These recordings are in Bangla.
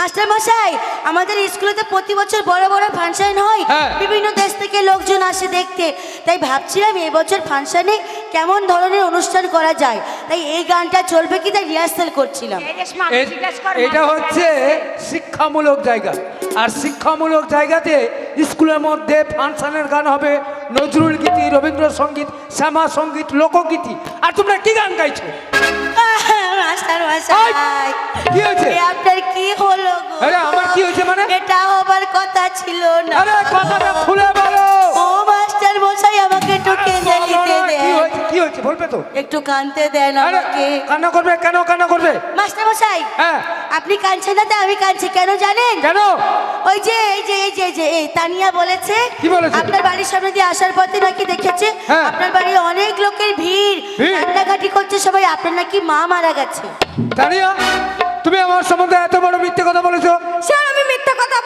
মাস্টার মশাই আমাদের স্কুলেতে প্রতি বছর বড় বড় ফাংশন হয়। হ্যাঁ। বিভিন্ন দেশ থেকে লোকজন আসে দেখতে। তাই ভাবছিলাম এবছর ফাংশনে কেমন ধরনের অনুষ্ঠান করা যায়। তাই এই গানটা চলবে কি তাই রিহার্সাল করছিলাম। এটা হচ্ছে শিক্ষামূলক জায়গা। আর শিক্ষামূলক জায়গাতে স্কুলের মধ্যে ফাংশনের গান হবে নজরুল গীতি রবীন্দ্রসঙ্গীত শ্যামা সংগীত লোকগীতি। আর তোমরা কি গান গাইছো? মাস্টার মশাই। কি হয়েছে? এটা হবার কথা ছিল না। আরে কথাটা খুলে বলো। ও মাস্টার মশাই আমাকে একটু কেঁদে নিতে দেন। কি হয়েছে? বলবে তো। একটু কানতে দেন আমাকে। কান্না করবে কেন কান্না করবে? মাস্টার মশাই হ্যাঁ। আপনি কাঁদছেন না আমি কাঁদছি। কেন জানেন? কেন? ওই যে এই যে এই যে এই যে এই তানিয়া বলেছে। কি বলেছে? আপনার বাড়ির সামনে দিয়ে আসার পথে নাকি দেখেছে? হ্যাঁ। আপনার বাড়ি অনেক লোকের ভিড়। ভিড়? কান্নাকাটি করছে সবাই। আপনার নাকি মা মারা গেছে। তানিয়া তুমি আমার সম্বন্ধে এত বড় মিথ্যে কথা বলেছ।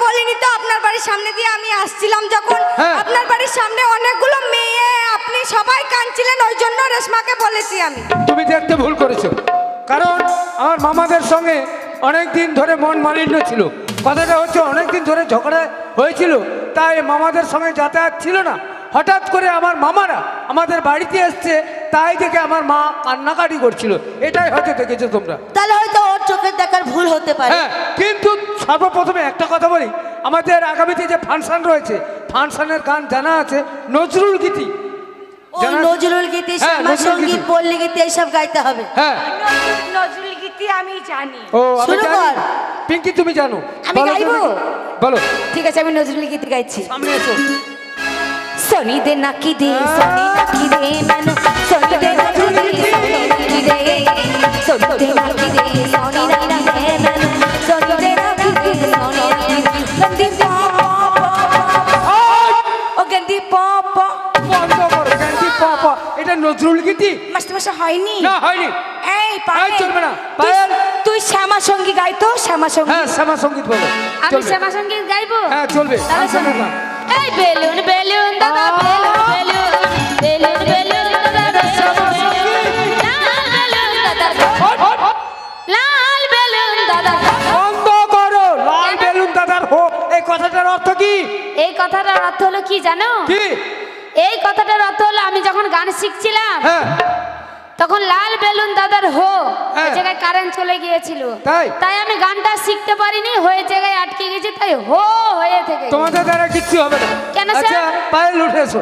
বলিনি তো আপনার বাড়ির সামনে দিয়ে আমি আসছিলাম যখন? হ্যাঁ। আপনার বাড়ির সামনে অনেকগুলো মেয়ে আপনি সবাই কাঁদছিলেন ওই জন্য রেশমাকে বলেছি আমি। তুমি দেখতে ভুল করেছ। কারণ আমার মামাদের সঙ্গে অনেক দিন ধরে মন মালিন্য ছিল। কথাটা হচ্ছে অনেক দিন ধরে ঝগড়া হয়েছিল তাই মামাদের সঙ্গে যাতায়াত ছিল না। হঠাৎ করে আমার মামারা আমাদের বাড়িতে এসছে তাই দেখে আমার মা কান্নাকাটি করছিল। এটাই হয়তো দেখেছ তোমরা। তাহলে হয়তো চোখের দেখার ভুল হতে পারে। হ্যাঁ কিন্তু সর্বপ্রথমে একটা কথা বলি আমাদের আগামীতে যে ফাংশন রয়েছে ফাংশনের গান জানা আছে নজরুল গীতি। নজরুল গীতি হ্যাঁ, শ্যামা সংগীত পল্লী গীতি এইসব গাইতে হবে। হ্যাঁ। নজরুল গীতি আমি জানি। ও শুরু কর। পিঙ্কি তুমি জানো। আমি গাইবো? বলো। ঠিক আছে আমি নজরুল গীতি গাইছি। সামনে এসো। সনি দে নাকি দে সনি নাকি দে সনি দে নাকি দে সনি নাকি দে। সনি নাকি দে সনি নাকি দে সনি দে নাকি দে সনি নাকি গন্দি পপ ও গন্দি বন্ধ করো ক্যান্টি পাপা এটা নজরুল গীতি মাস্টার মশাই হয়নি না হয়নি এই পায়েল চলবে না, তুই- পায়েল। তুই শ্যামা সঙ্গী গাই তো শ্যামা সঙ্গী হ্যাঁ শ্যামা সংগীত বলো আমি শ্যামা সংগীত গাইবো হ্যাঁ চলবে। এই বেলুন বেলুন দাদা বেলুন বেলুন বেলুন বেলুন দাদা কি? এই কথাটার অর্থ হলো কি জানো? কি? এই কথাটার অর্থ হলো আমি যখন গান শিখছিলাম হ্যাঁ। তখন লাল বেলুন দাদার হো হ্যাঁ। ওই জায়গায় কারেন্ট চলে গিয়েছিল। তাই? তাই আমি গানটা শিখতে পারিনি হয়ে জায়গায় আটকে গেছে তাই হো হয়ে থেকে তোমাদের দ্বারা কিচ্ছু হবে না। কেন স্যার? আচ্ছা পায়েল উঠে এসো।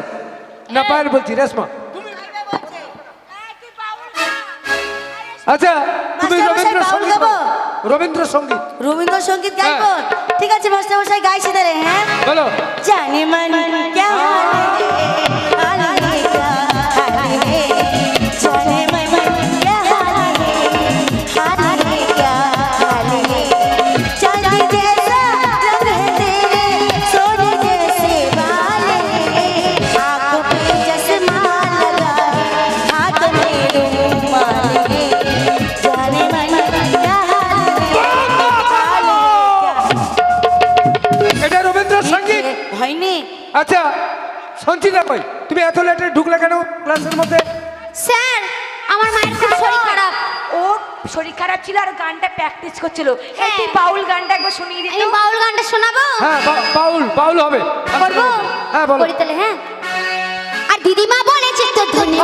না পায়েল বলছি রেশমা আচ্ছা তুমি বাউল রবীন্দ্রসঙ্গীত। রবীন্দ্রসঙ্গীত গাইব? হ্যাঁ। ঠিক আছে মাস্টার মশাই গাইছি তাহলে হ্যাঁ? বলো। জানি মানে কেমন শরীর খারাপ ছিল আর গানটা প্র্যাকটিস করছিল। এই পাউল তুই বাউল গানটা একবার শুনিয়ে দিত এই বাউল গানটা শোনাবো? হ্যাঁ পাউল বাউল বাউল হবে। করব? হ্যাঁ বলো। করি তাহলে হ্যাঁ। আর দিদিমা বলেছে তো ধনে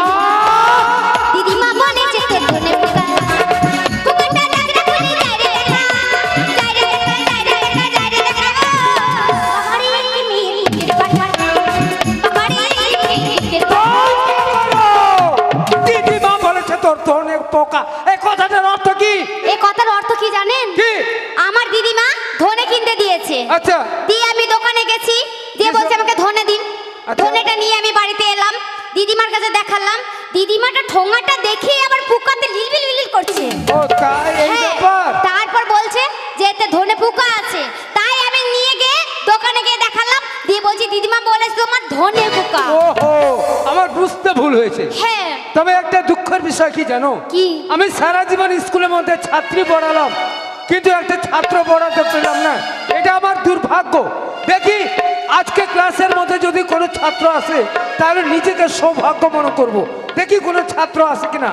আচ্ছা। দিয়ে আমি দোকানে গেছি দিয়ে বলছে আমাকে ধনে দিন। আচ্ছা। ধনেটা নিয়ে আমি বাড়িতে এলাম দিদিমার কাছে দেখালাম। দিদিমাটা ঠোঙাটা দেখে আবার পোকাতে লিলবিল লিলবিল করছে। ও তাই এই হ্যাঁ, ব্যাপার? তারপর বলছে যে এতে ধনে পোকা আছে। তাই আমি নিয়ে গিয়ে দোকানে গিয়ে দেখালাম দিয়ে বলছি দিদিমা বলেছে তোমার ধনে পোকা ওহো আমার বুঝতে ভুল হয়েছে। হ্যাঁ। তবে একটা দুঃখের বিষয় কি জানো? কি? আমি সারা জীবন স্কুলের মধ্যে ছাত্রী পড়ালাম। কিন্তু একটা ছাত্র পড়াতে পেলাম না। এটা আমার দুর্ভাগ্য। দেখি আজকে ক্লাসের মধ্যে যদি কোনো ছাত্র আসে তাহলে নিজেকে সৌভাগ্য মনে করব। দেখি কোনো ছাত্র আসে কিনা।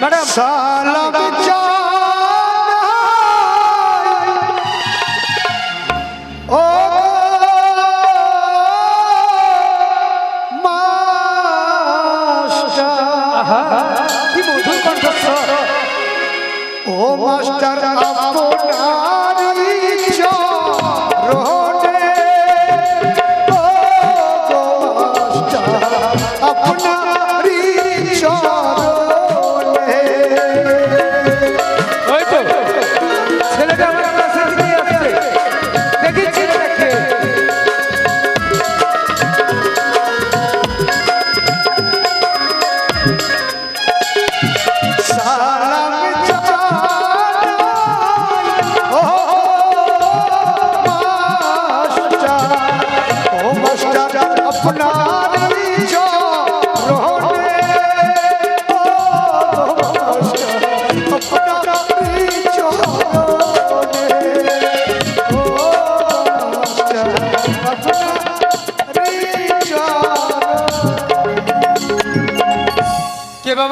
ম্যাডাম। ও Uh-huh. ও মাস্টার আপনার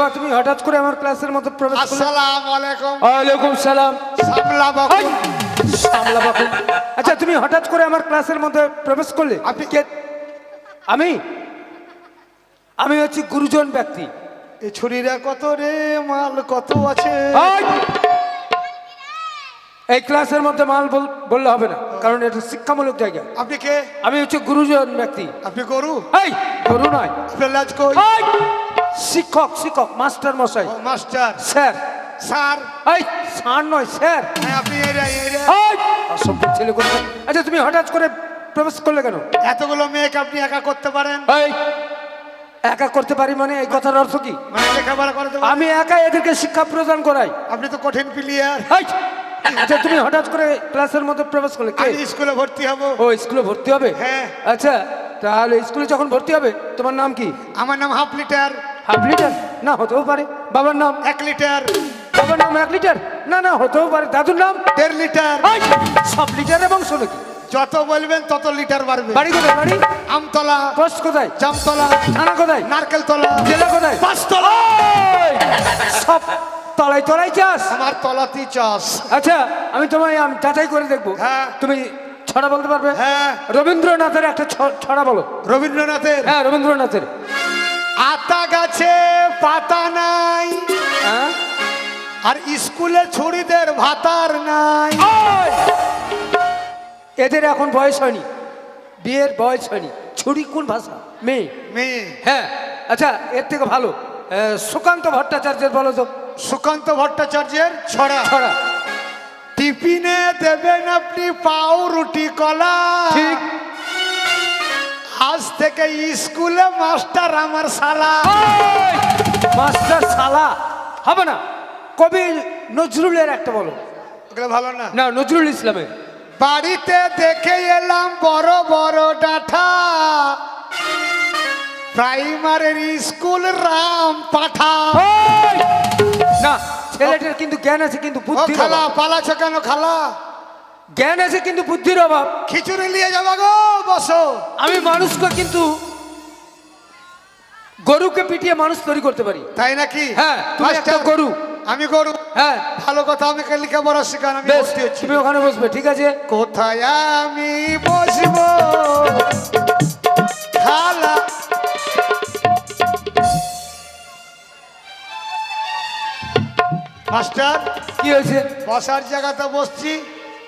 বাবা তুমি হঠাৎ করে আমার ক্লাসের মধ্যে প্রবেশ করলে। আসসালামু আলাইকুম। ওয়ালাইকুম সালাম। সামলা এই, সামলা বাবু। আচ্ছা তুমি হঠাৎ করে আমার ক্লাসের মধ্যে প্রবেশ করলে? আপনি কে আমি? আমি হচ্ছি গুরুজন ব্যক্তি। এই ছুরিরা কত রে মাল কত আছে? এই! ক্লাসের মধ্যে মাল বল- বললে হবে না কারণ এটা শিক্ষামূলক জায়গা। আপনি কে? আমি হচ্ছে গুরুজন ব্যক্তি। আপনি গরু? এই গরু নয়। আপনার লাজ কই! শিক্ষক শিক্ষক মাস্টার মশাই। মাস্টার। স্যার। স্যার। এই স্যার নয় স্যার। হ্যাঁ, আপনি! অসভ্য ছেলে করবে আচ্ছা তুমি হঠাৎ করে প্রবেশ করলে কেন? এতগুলো মেয়েকে আপনি একা করতে পারেন? এই একা করতে পারি মানে এই কথার অর্থ কি? মানে করতে আমি একা এদেরকে শিক্ষা প্রদান করাই। আপনি তো কঠিন প্লেয়ার। এই! আচ্ছা তুমি হঠাৎ করে ক্লাসের মধ্যে প্রবেশ করলে কে? স্কুলে ভর্তি হব। ও স্কুলে ভর্তি হবে? হ্যাঁ। আচ্ছা তাহলে স্কুলে যখন ভর্তি হবে তোমার নাম কি? আমার নাম হাফ লিটার। Half litre? না হতেও পারে। বাবার নাম? এক লিটার। বাবার নাম এক লিটার? না না হতেও পারে। দাদুর নাম? দেড় লিটার! সব লিটারের বংশ নাকি যত বলবেন তত লিটার বাড়বে। বাড়ি কোথায় বাড়ি? আমতলা। পোস্ট কোথায়? জামতলা। থানা কোথায়? নারকেল তলা। জেলা কোথায়? পাঁচতলা। সব তলায় তলায় চাষ? আমার তলাতেই চাষ। আচ্ছা আমি তোমায় আমি যাচাই করে দেখব। হ্যাঁ। তুমি ছড়া বলতে পারবে? হ্যাঁ। রবীন্দ্রনাথের একটা ছড়া বলো। রবীন্দ্রনাথের? হ্যাঁ রবীন্দ্রনাথের। আতা গাছে পাতা নাই। হ্যাঁ? আর স্কুলে ছুরিদের ভাতার নাই। এদের এখন বয়স হয়নি। বিয়ের বয়স হয়নি। ছুরি কোন ভাষা? মেয়ে? মেয়ে। হ্যাঁ। আচ্ছা এর থেকে ভালো। সুকান্ত ভট্টাচার্যের বলো তো। সুকান্ত ভট্টাচার্যের ছড়া। ছড়া। টিফিনে দেবেন আপনি পাউ রুটি কলা। ঠিক। আজ থেকে স্কুলে মাস্টার আমার সালা। মাস্টার সালা। হবে না। কবি নজরুলের একটা বলো। ওগুলো ভালো না। না নজরুল ইসলামের। বাড়িতে দেখে এলাম বড় বড় ডাঠা প্রাইমারির স্কুল রাম পাঠা। না ছেলেটার কিন্তু জ্ঞান আছে কিন্তু খালা পালাছ কেন খালা? জ্ঞান আছে কিন্তু বুদ্ধির অভাব। খিচুড়ি নিয়ে যাবা গো বসো। আমি মানুষকে কিন্তু গরুকে পিটিয়ে মানুষ তৈরি করতে পারি। তাই নাকি? হ্যাঁ, তুমি একটা গরু। আমি গরু। হ্যাঁ। ভালো কথা আমি লিখে বড় শিখান আমি ভর্তি হচ্ছি। তুমি ওখানে বসবে ঠিক আছে? কোথায় আমি বসবো? খালা। মাস্টার কি হয়েছে? বসার জায়গাতে বসছি।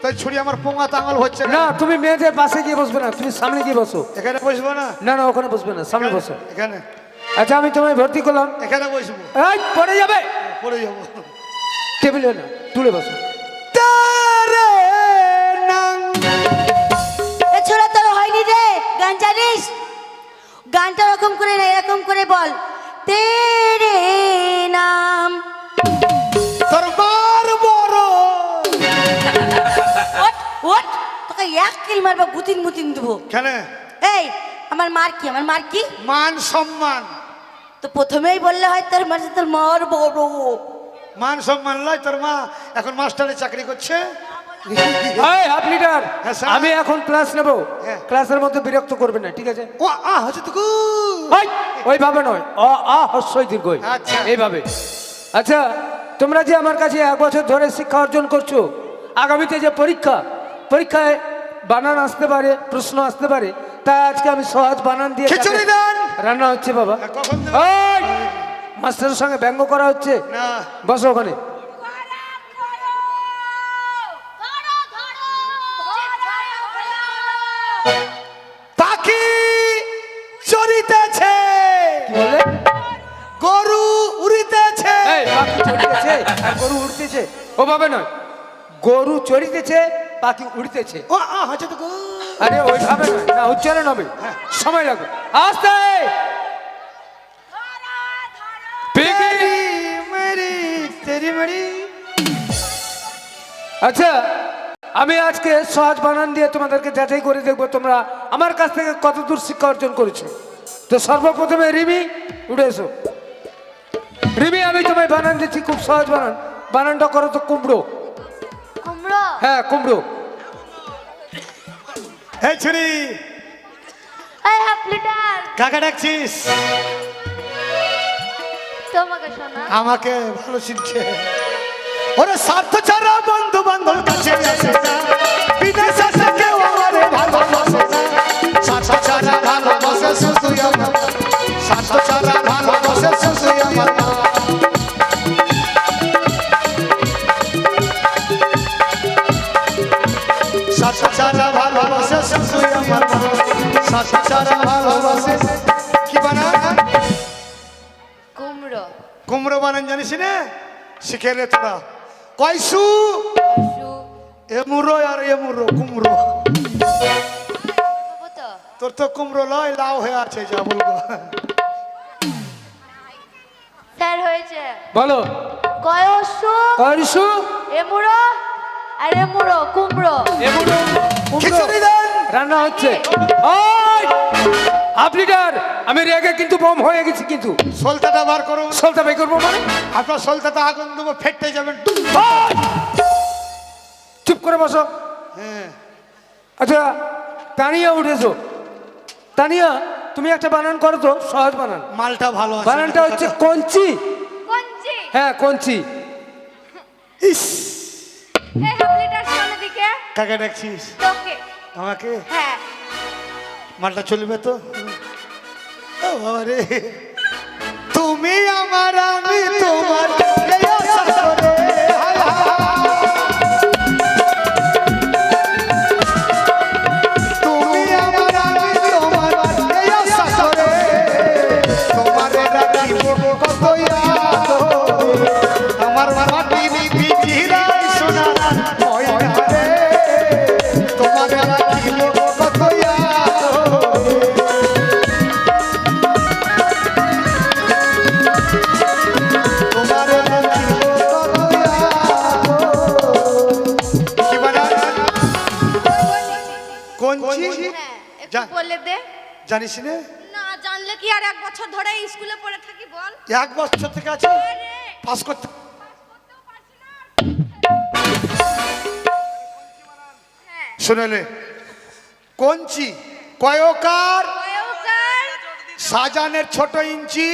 তাই ছুরি আমার পোঙা তাঙল হচ্ছে না। তুমি মেয়েদের পাশে গিয়ে বসবে না তুমি সামনে গিয়ে বসো। এখানে বসবো না? না না ওখানে বসবে না সামনে বসো। এখানে? আচ্ছা আমি তোমায় ভর্তি করলাম। এখানে বসবো। এই পড়ে যাবে? পড়ে যাব। টেবিলে না তুলে বসো। তারে নাং এ ছোড়া তোর হয়নি রে গান জানিস? গানটা ওরকম করে না এরকম করে বল। তেরে নাম। এক কিল মারবো গুতিন মুতিন দেবো। কেন? এই আমার মার কি? আমার মার কি? মান সম্মান। তো প্রথমেই বললে হয় তোর মার তোর মার বড়। মান সম্মান লয় তোর মা এখন মাস্টারে চাকরি করছে? লিটার। হ্যাঁ, আমি এখন ক্লাস নেব। হ্যাঁ। ক্লাসের মধ্যে বিরক্ত করবে না ঠিক আছে? ও আ হচ্ছে তো গু। ওইভাবে নয়। অ আ হস্যই দীর্ঘই। আচ্ছা। এইভাবে। আচ্ছা তোমরা যে আমার কাছে এক বছর ধরে শিক্ষা অর্জন করছ আগামীতে যে পরীক্ষা পরীক্ষায় বানান আসতে পারে প্রশ্ন আসতে পারে। তাই আজকে আমি সহজ বানান দিয়ে খিচুড়ি তাকে- দেন। রান্না হচ্ছে বাবা। হ্যাঁ? ওই! মাস্টারের সঙ্গে ব্যঙ্গ করা হচ্ছে। বসো ওখানে। পাখি চড়িতেছে। গরু উড়িতেছে। পাখি চড়িতেছে আর গরু উড়তেছে। ও বাবা নয়। গরু চড়িতেছে পাখি উড়তেছে। ও আ হচ্ছে তো গু। আরে ওইভাবে নয়। না উচ্চারণ হবে। সময় লাগবে। আস্তে! পিকি। তেরি মেরি তেরি মেরি। আচ্ছা আমি আজকে সহজ বানান দিয়ে তোমাদেরকে যাচাই করে দেখব তোমরা আমার কাছ থেকে কত দূর শিক্ষা অর্জন করেছ। তো সর্বপ্রথমে রিমি উঠে এসো। রিমি আমি তোমায় বানান দিচ্ছি খুব সহজ বানান। বানানটা করো তো কুমড়ো। কুমড়ো? হ্যাঁ কুমড়ো। এই ছুরি কাকে ডাকছিস? তোমাকে শোনা। আমাকে ভালো শিখছে ওরে স্বার্থ ছাড়া বন্ধু বান্ধব কাছে আসে না। বিদেশ কেউ আমারে ভালোবাসে না। স্বার্থ ছাড়া ভালোবাসে শুধু আমার। স্বার্থ ছাড়া ভালোবাসে শুধু আমার। ছাড়া ভালোবাসে। কি বানা কুমড়ো। কুমড়ো বানান জানিস না? শিখে রে তোরা। কয়সু এ মুড়ো আর এ মুড়ো কুমড়ো। তোর তো কুমড়ো লয় লাউ হয়ে আছে যা বলব। স্যার হয়েছে। বলো। কয়সু কয়সু এমুড়ো আর এমুড়ো কুমড়ো। এগুলো কুমড়ো। রান্না হচ্ছে। ওই! হাফ লিটার আমি রেগে কিন্তু বম হয়ে গেছি কিন্তু। সলতাটা বার করুন সলতা বের করব মানে? আপনার সলতাটা আগুন দেবো ফেটে যাবেন! চুপ করে বসো। হ্যাঁ। আচ্ছা তানিয়া উঠেছো। তানিয়া তুমি একটা বানান করো তো সহজ বানান। মালটা ভালো আছে। বানানটা হচ্ছে কঞ্চি। হ্যাঁ কঞ্চি। ইস! কাকে ডাকছিস? তোকে। আমাকে? হ্যাঁ। মালটা চলবে তো? ও বাবা রে। তুমি আমার আমি তোমার এই আশা একটু। বলে দে। জানিস না? না জানলে কি আর এক বছর ধরে স্কুলে পড়ে থাকি বল? এক বছর থেকে আছে? পাস করতে হ্যাঁ। শুনেলে কঞ্চি কয়কার? সাজানের ছোট ইঞ্চি।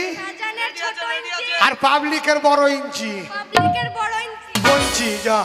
আর পাবলিকের বড় ইঞ্চি। পাবলিকের বড় ইঞ্চি। কঞ্চি যা।